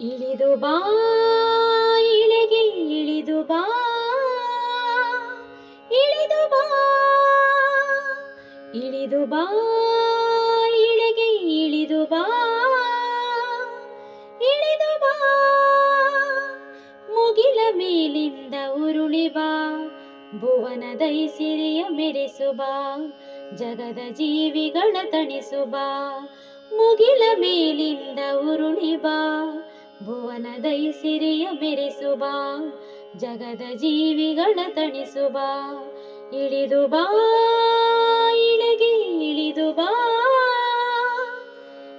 ಇಳಿದು ಬಾ, ಇಳಿಗೆ ಇಳಿದು ಬಾ ಇಳಿದು ಬಾ ಇಳಿದು ಬಾ, ಇಳಿಗೆ ಇಳಿದು ಬಾ ಇಳಿದು ಬಾ, ಮುಗಿಲ ಮೇಲಿಂದ ಉರುಳಿ ಬಾ ಭುವನದ ಸಿರಿಯ ಮೆರೆಸು ಬಾ, ಜಗದ ಜೀವಿಗಳ ತಣಿಸು ಬಾ, ಮುಗಿಲ ಮೇಲಿಂದ ಉರುಳಿ ಬಾ ಭುವನದ ಸಿರಿಯ ಮೆರೆಸುಬ ಜಗದ ಜೀವಿಗಳ ತಣಿಸು ಬಾ ಇಳಿದು ಬಾ, ಇಳಗೆ, ಇಳಿದು ಬಾ.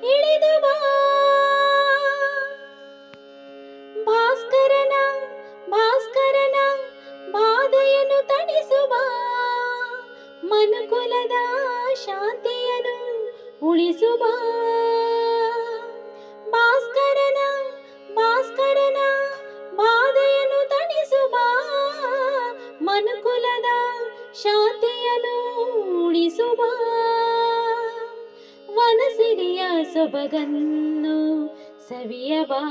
ಇಳಿದು ಬಾ. ಭಾಸ್ಕರನ ಭಾಸ್ಕರನ ಬಾಧೆಯನ್ನು ತಣಿಸುವ. ಮನುಕುಲದ ಶಾಂತಿಯನ್ನು ಉಳಿಸುವ. ಉಳಿಸುವ ವನಸಿರಿಯ ಸೊಬಗನ್ನು ಸವಿಯಬಾ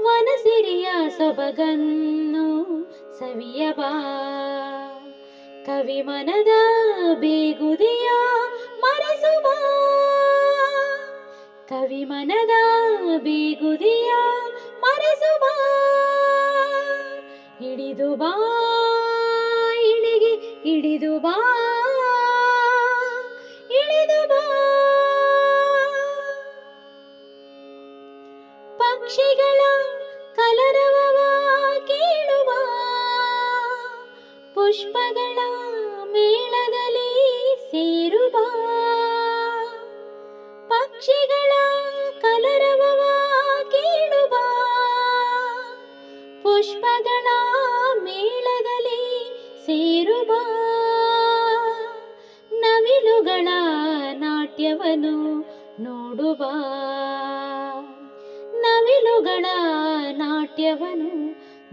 ವನಸಿರಿಯ ಸೊಬಗನ್ನು ಸವಿಯಬಾ ಕವಿ ಮನದ ಬೇಗುದಿಯ ಮರೆಸುವ. ಕವಿ ಮನದ ಬೇಗುದಿಯ ಮರೆಸುವ. ಹಿಡಿದು ಬಾ ಹಿಡಿದು ಬಾ ಇಳಿದು ಬಾ. ಪಕ್ಷಿಗಳ ಕಲರವವ ಕೇಳುವ ಪುಷ್ಪಗಳ ಮೇಳದಲ್ಲಿ ಸೇರುವ. ಪಕ್ಷಿಗಳ ಸೇರುವ ನವಿಲುಗಳ ನಾಟ್ಯವನ್ನು ನೋಡುವ ನವಿಲುಗಳ ನಾಟ್ಯವನ್ನು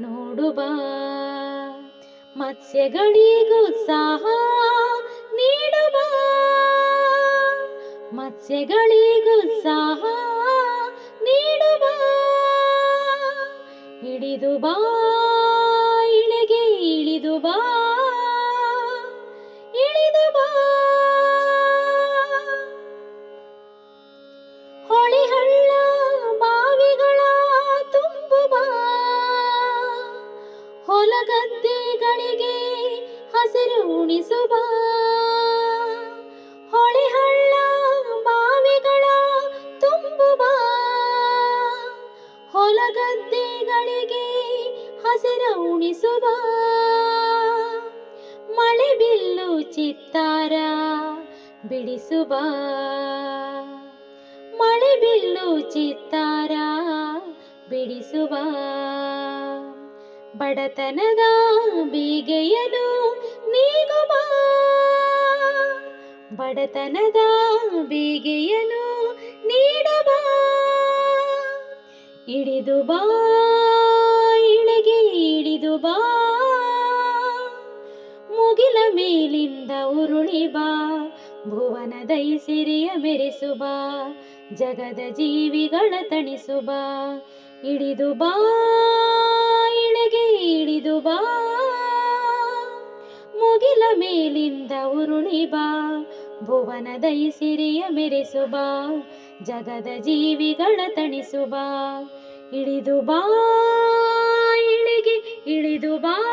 ನೋಡುವ ಮತ್ಸ್ಯಗಳಿಗುತ್ಸಾಹ ನೀಡುವ ಮತ್ಸ್ಯಗಳಿಗುತ್ಸಾಹ ನೀಡುವ ಹಿಡಿದು ಬಾ, ಇಳಿಗೆ ಇಳಿದು ಬಾ. ಹೊಲಗದ್ದೆಗಳಿಗೆ ಹಸಿರು ಉಣಿಸುವ. ಹೊಳೆಹಳ್ಳ ಬಾವಿಗಳ ತುಂಬುವ. ಹೊಲಗದ್ದೆಗಳಿಗೆ ಹಸಿರು ಉಣಿಸುವ. ಮಳೆ ಬಿಲ್ಲು ಚಿತ್ತಾರ ಬಿಡಿಸುವ. ಮಳೆ ಬಿಲ್ಲು ಚಿತ್ತಾರ ಬಿಡಿಸುವ. ಬಡತನದ ಬೀಗೆಯನು ನೀಗುವ ಬಡತನದ ಬೀಗೆಯನು ನೀಡುವ ಇಳಿದು ಬಾ, ಇಳೆಗೆ ಇಳಿದು ಬಾ. ಮುಗಿಲ ಮೇಲಿಂದ ಉರುಳಿ ಬಾ. ಭುವನದ ಸಿರಿಯ ಮೆರೆಸು ಬಾ. ಜಗದ ಜೀವಿಗಳ ತಣಿಸು ಬಾ. ಇಳಿದು ಬಾ ಇಳೆಗೆ ಇಳಿದು ಬಾ. ಮುಗಿಲ ಮೇಲಿಂದ ಉರುಳಿ ಬಾ. ಭುವನದ ಸಿರಿಯ ಮೆರೆಸು ಬಾ. ಜಗದ ಜೀವಿಗಳ ತಣಿಸು ಬಾ. ಇಳಿದು ಬಾ, ಇಳಿಗೆ, ಇಳಿದು ಬಾ.